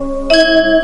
Hello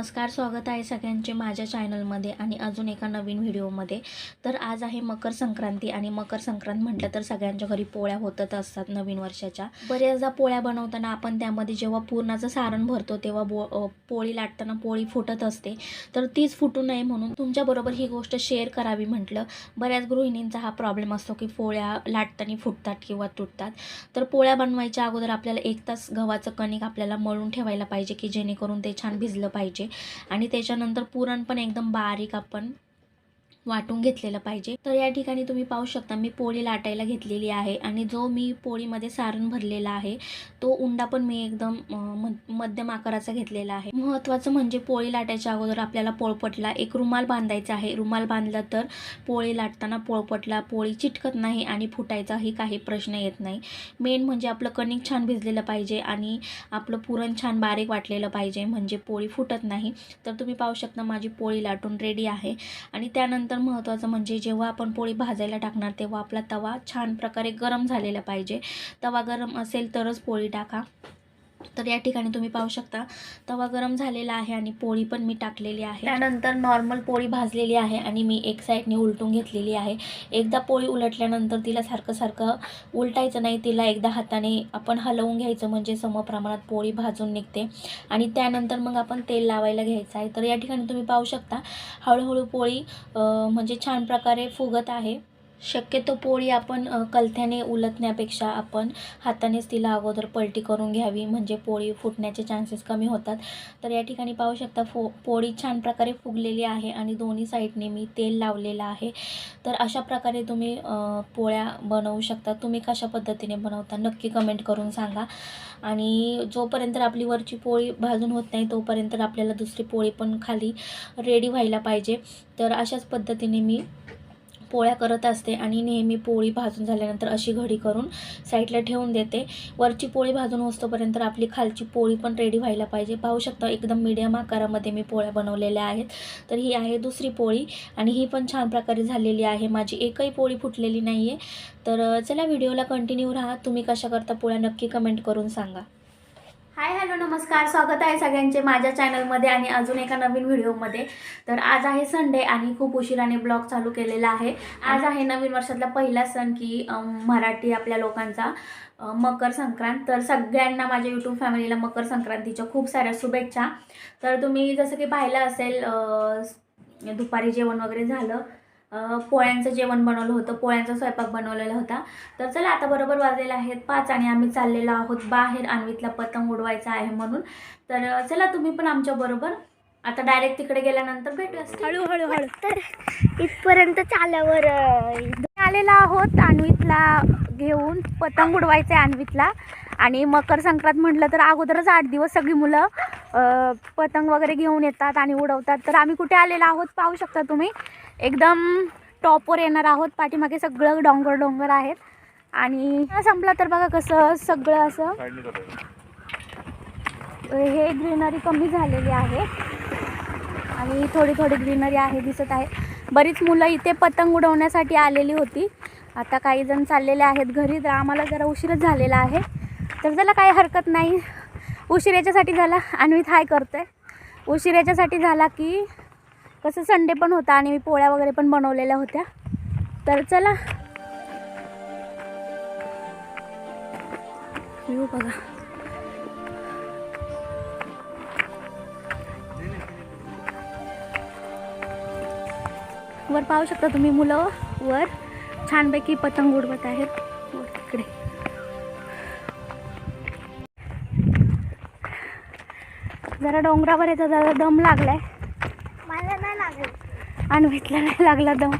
नमस्कार स्वागत आहे सगळ्यांचे माझ्या चॅनलमध्ये आणि अजून एका नवीन व्हिडिओमध्ये. तर आज आहे मकर संक्रांती आणि मकर संक्रांत म्हटलं तर सगळ्यांच्या घरी पोळ्या होतच असतात नवीन वर्षाच्या. बऱ्याचदा पोळ्या बनवताना आपण त्यामध्ये जेव्हा पूर्णाचं सारण भरतो तेव्हा बो पोळी लाटताना पोळी फुटत असते. तर तीच फुटू नये म्हणून तुमच्याबरोबर ही गोष्ट शेअर करावी म्हटलं. बऱ्याच गृहिणींचा हा प्रॉब्लेम असतो की पोळ्या लाटताना फुटतात किंवा तुटतात. तर पोळ्या बनवायच्या अगोदर आपल्याला एक तास गव्हाचं कणिक आपल्याला मळून ठेवायला पाहिजे की जेणेकरून ते छान भिजलं पाहिजे. आणि त्याच्यानंतर पुरण पण एकदम बारीक आपण वाटून घेतलेलं पाहिजे. तर या ठिकाणी तुम्ही पाहू शकता मी पोळी लाटायला घेतलेली आहे आणि जो मी पोळीमध्ये सारण भरलेला आहे तो उंडा पण मी एकदम म- मध्यम आकाराचा घेतलेला आहे. महत्त्वाचं म्हणजे पोळी लाटायच्या अगोदर आपल्याला पोळपटला एक रुमाल बांधायचा आहे. रुमाल बांधला तर पोळी लाटताना पोळपटला पोळी चिटकत नाही आणि फुटायचाही काही प्रश्न येत नाही. मेन म्हणजे आपलं कणिक छान भिजलेलं पाहिजे आणि आपलं पुरण छान बारीक वाटलेलं पाहिजे म्हणजे पोळी फुटत नाही. तर तुम्ही पाहू शकता माझी पोळी लाटून रेडी आहे. आणि त्यानंतर महत्त्वाचं म्हणजे जेव्हा आपण पोळी भाजायला टाकणार तेव्हा आपला तवा छान प्रकारे गरम झालेला पाहिजे. तवा गरम असेल तरच पोळी टाका. तर या ठिकाणी तुम्ही पाहू शकता तवा गरम झालेला आहे आणि पोळी पण मी टाकलेली आहे. त्यानंतर नॉर्मल पोळी भाजलेली आहे आणि मी एक साईडने उलटून घेतलेली आहे. एकदा पोळी उलटल्यानंतर तिला सारखं सारखं उलटायचं नाही तिला एकदा हाताने आपण हलवून घ्यायचं म्हणजे समप्रमाणात पोळी भाजून निघते. आणि त्यानंतर मग आपण तेल लावायला घ्यायचं आहे. तर या ठिकाणी तुम्ही पाहू शकता हळूहळू पोळी म्हणजे छान प्रकारे फुगत आहे. शक्यतो पोळी आपण कलथ्याने उलटण्यापेक्षा आपण हातानेच तिला अगोदर पलटी करून घ्यावी. म्हणजे पोळी फुटण्याचे चान्सेस कमी होतात. तर या ठिकाणी पाहू शकता फो पोळी छान प्रकारे फुगलेली आहे आणि दोन्ही साईडने मी तेल लावलेलं आहे. तर अशा प्रकारे तुम्ही पोळ्या बनवू शकता. तुम्ही कशा पद्धतीने बनवता नक्की कमेंट करून सांगा. आणि जोपर्यंत आपली वरची पोळी भाजून होत नाही तोपर्यंत आपल्याला दुसरी पोळी पण खाली रेडी व्हायला पाहिजे. तर अशाच पद्धतीने मी पोळ्या करत असते आणि नेहमी पोळी भाजून झाल्यानंतर अशी घडी करून साईडला ठेवून देते. वरची पोळी भाजून होतोपर्यंत आपली खालची पोळी पण रेडी व्हायला पाहिजे. पाहू शकता एकदम मीडियम आकारामध्ये मी पोळ्या बनवलेल्या आहेत. तर ही आहे दुसरी पोळी आणि ही पण छान प्रकारे झालेली आहे. माझी एकही पोळी फुटलेली नाही आहे तर चला व्हिडिओला कंटिन्यू राहा. तुम्ही कशा करता पोळ्या नक्की कमेंट करून सांगा. हाय हॅलो नमस्कार. स्वागत आहे सगळ्यांचे माझ्या चॅनलमध्ये आणि अजून एका नवीन व्हिडिओमध्ये. तर आज आहे संडे आणि खूप उशिराने ब्लॉग चालू केलेला आहे. आज आहे नवीन वर्षातला पहिला सण की मराठी आपल्या लोकांचा मकर संक्रांत. तर सगळ्यांना माझ्या यूट्यूब फॅमिलीला मकर संक्रांतीच्या खूप साऱ्या शुभेच्छा. तर तुम्ही जसं की पाहिलं असेल दुपारी जेवण वगैरे झालं पोळ्यांचं जेवण बनवलं होतं पोळ्यांचा स्वयंपाक बनवलेला होता. तर चला आता बरोबर वाजलेला आहेत पाच आणि आम्ही चाललेलो आहोत बाहेर आणवीतला पतंग उडवायचा आहे म्हणून. तर चला तुम्ही पण आमच्या बरोबर. आता डायरेक्ट तिकडे गेल्यानंतर भेटूया. हळूहळू हळू तर इथपर्यंत चाल्यावर आलेला आहोत अन्वितला घेऊन पतंग उडवायचं आहे अन्वितला आणि मकर संक्रांत म्हटलं तर अगोदरच आठ दिवस सगळी मुलं पतंग वगैरे घेऊन येतात आणि उडवतात. तर आम्ही कुठे आलेलो आहोत पाहू शकता तुम्ही. एकदम टॉपवर येणार आहोत. पाठीमागे सगळं डोंगर डोंगर आहेत. आणि संपला तर बघा कसं सगळं असं. हे ग्रीनरी कमी झालेली आहे. आणि थोडी थोडी ग्रीनरी आहे दिसत आहे. बरीच मुलं इथे पतंग उडवण्यासाठी आलेली होती. आता काही जण चाललेले आहेत घरी तर आम्हाला जरा उशीरच झालेला आहे. तर त्याला काही हरकत नाही. उशीर याच्यासाठी झाला आणि मी थाय करते उशीर याच्यासाठी झाला की कसं संडे पण होता आणि मी पोळ्या वगैरे पण बनवलेल्या होत्या. तर चला. येऊ बघा. वर पाहू शकता तुम्ही मुलं वर. छानपैकी पतंग उडवत आहेत. तिकडे. जरा डोंगरावर येतं जरा दम लागलाय. मला नाही लागला. अनवितला नाही लागला दम.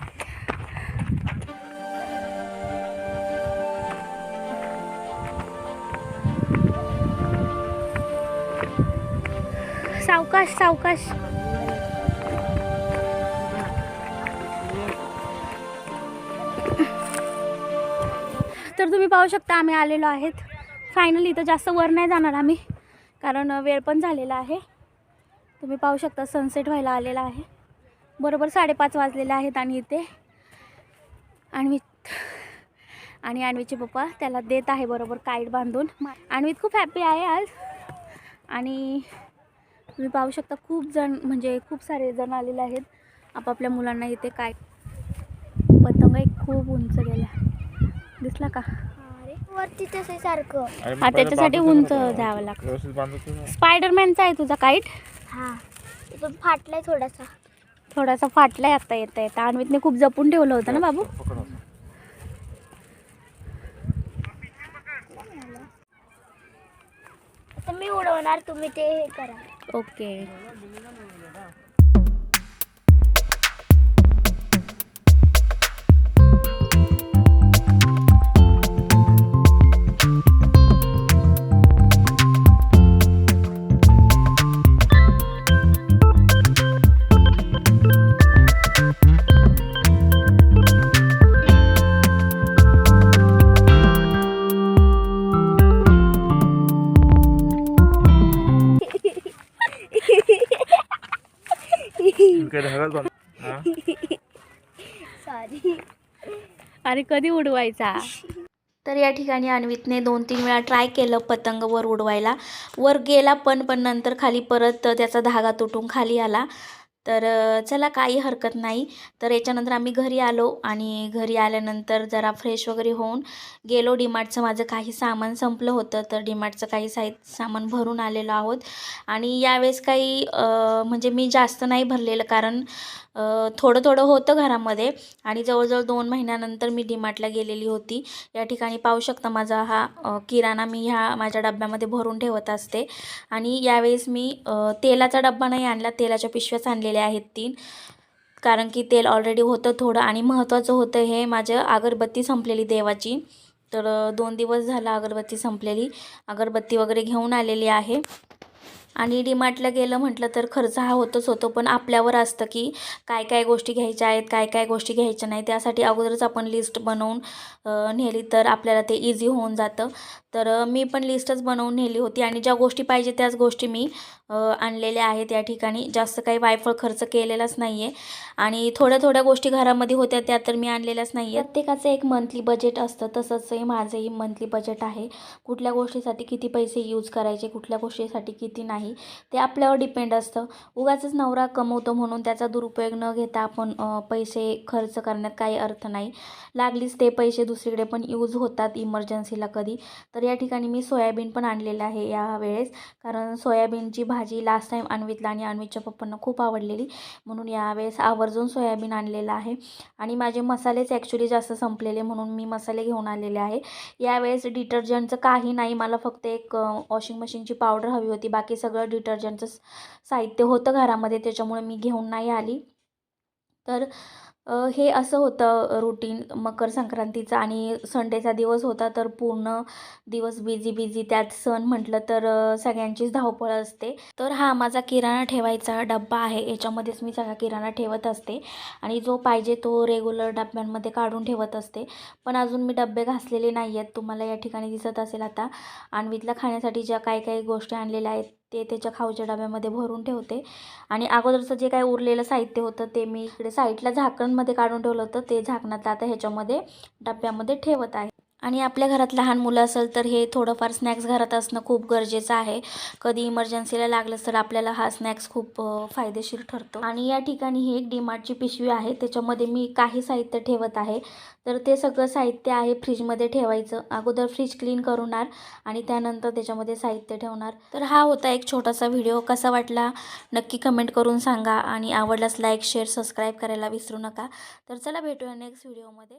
सावकाश सावकाश. तर तुम्ही पाहू शकता आम्ही आलेलो आहेत. फायनली इथं जास्त वर नाही जाणार आम्ही कारण वेळ पण झालेला आहे. तुम्ही पाहू शकता सनसेट व्हायला आलेला आहे. बरोबर साडेपाच वाजलेले आहेत आणि इथे. आणवीत आणि आणवीचे पप्पा त्याला देत आहे बरोबर काईट बांधून. आणवीत खूप हॅपी आहे आज. आणि तुम्ही पाहू शकता खूप जण म्हणजे खूप सारे जण आलेले आहेत. आपापल्या मुलांना इथे काय पतंग एक खूप उंच गेला दिसला का? वरती तसे सारखं. हा त्याच्यासाठी उंच द्यावं लागतं. व्यवस्थित बांधतो ना स्पायडरमॅनचा आहे तुझा काईट हा फाटलाय थोडासा. थोडासा फाटलाय आता येता येता. अन्वितने खूप जपून ठेवलं होतं ना बाबू? पकड आता. आता मी उडवणार तुम्ही ते हे करा. ओके. बांध हा? सॉरी आणि कधी उडवायचा? तर या ठिकाणी अन्वितने दोन तीन वेळा ट्राय केलं पतंग वर उडवायला. वर गेला पण पण नंतर खाली परत त्याचा धागा तुटून खाली आला. तर चला काही हरकत नाही. तर याच्यानंतर आम्ही घरी आलो आणि घरी आल्यानंतर जरा फ्रेश वगैरे होऊन गेलो. डीमार्टचं माझं काही सामान संपलं होतं. तर डीमार्टचं काही साहि सामान भरून आलेलो आहोत. आणि यावेळेस काही म्हणजे मी जास्त नाही भरलेलं कारण थोडं थोडं होतं घरामध्ये. आणि जवळजवळ दोन महिन्यानंतर मी डीमार्टला गेलेली होती. या ठिकाणी पाहू शकता माझा हा किराणा मी ह्या माझ्या डब्यामध्ये भरून ठेवत असते. आणि यावेळेस मी तेलाचा डब्बा नाही आणला. तेलाच्या पिशव्याच आणलेल्या आहेत तीन. कारण की तेल ऑलरेडी होतं थोडं आणि महत्त्वाचं होतं हे माझं अगरबत्ती संपलेली देवाची. तर दोन दिवस झाला अगरबत्ती संपलेली. अगरबत्ती वगैरे घेऊन आलेली आहे. आणि डीमार्टला गेलं म्हटलं तर खर्च हा होतच होतो पण आपल्यावर असतं की काय काय गोष्टी घ्यायच्या आहेत काय काय गोष्टी घ्यायच्या नाही त्यासाठी अगोदरच आपण लिस्ट बनवून नेली तर आपल्याला ते इझी होऊन जातं. तर मी पण लिस्टच बनवून नेली होती आणि ज्या गोष्टी पाहिजे त्याच गोष्टी मी आणलेल्या आहेत या ठिकाणी. जास्त काही वायफळ खर्च केलेलाच नाही आहे आणि थोड्या थोड्या गोष्टी घरामध्ये होत्या त्या तर मी आणलेल्याच नाही प्रत्येकाचं एक मंथली बजेट असतं. तसंच हे माझंही मंथली बजेट आहे. कुठल्या गोष्टीसाठी किती पैसे यूज करायचे कुठल्या गोष्टीसाठी किती नाही ते आपल्यावर डिपेंड असतं. उगाच नवरा कमवतो म्हणून त्याचा दुरुपयोग न घेता आपण पैसे खर्च करण्यात काही अर्थ नाही. लागलीच ते पैसे दुसरीकडे पण यूज होतात इमर्जन्सीला कधी. तर या ठिकाणी मी सोयाबीन पण आणलेलं आहे या वेळेस कारण सोयाबीनची भा भाजी लास्ट टाईम अन्वितला आणि अन्वितच्या पप्पांना खूप आवडलेली. म्हणून यावेळेस आवर्जून सोयाबीन आणलेलं आहे. आणि माझे मसालेच ॲक्च्युली जास्त संपलेले म्हणून मी मसाले घेऊन आलेले आहे. यावेळेस डिटर्जंटचं काही नाही. मला फक्त एक वॉशिंग मशीनची पावडर हवी होती. बाकी सगळं डिटर्जंटचं साहित्य होतं घरामध्ये त्याच्यामुळे मी घेऊन नाही आली. तर हे असं होतं रुटीन मकर संक्रांतीचं आणि संडेचा दिवस होता तर पूर्ण दिवस बिझी बिझी त्यात सण म्हटलं तर सगळ्यांचीच धावपळ असते. तर हा माझा किराणा ठेवायचा डब्बा आहे. याच्यामध्येच मी सगळा किराणा ठेवत असते. आणि जो पाहिजे तो रेग्युलर डब्यांमध्ये काढून ठेवत असते. पण अजून मी डब्बे घासलेले नाही आहेत तुम्हाला या ठिकाणी दिसत असेल आता. आणवीतला खाण्यासाठी ज्या काही काही गोष्टी आणलेल्या आहेत ते त्याच्या खाऊच्या डब्यामध्ये भरून ठेवते. आणि अगोदरचं जे काही उरलेलं साहित्य होतं ते मी इकडे साईडला झाकणमध्ये काढून ठेवलं होतं. ते झाकणात आता ह्याच्यामध्ये डब्यामध्ये ठेवत आहे. आणि आपल्या घरात लहान मुलं असेल तर हे थोडंफार स्नॅक्स घरात असणं खूप गरजेचं आहे. कधी इमर्जन्सीला लागलं तर आपल्याला हा स्नॅक्स खूप फायदेशीर ठरतो. आणि या ठिकाणी ही एक डीमार्टची पिशवी आहे. त्याच्यामध्ये मी काही साहित्य ठेवत आहे. तर ते सगळं साहित्य आहे फ्रीजमध्ये ठेवायचं. अगोदर फ्रीज क्लीन करणार आणि त्यानंतर त्याच्यामध्ये साहित्य ठेवणार. तर हा होता एक छोटासा व्हिडिओ कसा वाटला? नक्की कमेंट करून सांगा. आणि आवडल्यास लाईक शेअर सबस्क्राईब करायला विसरू नका. तर चला भेटूया नेक्स्ट व्हिडिओमध्ये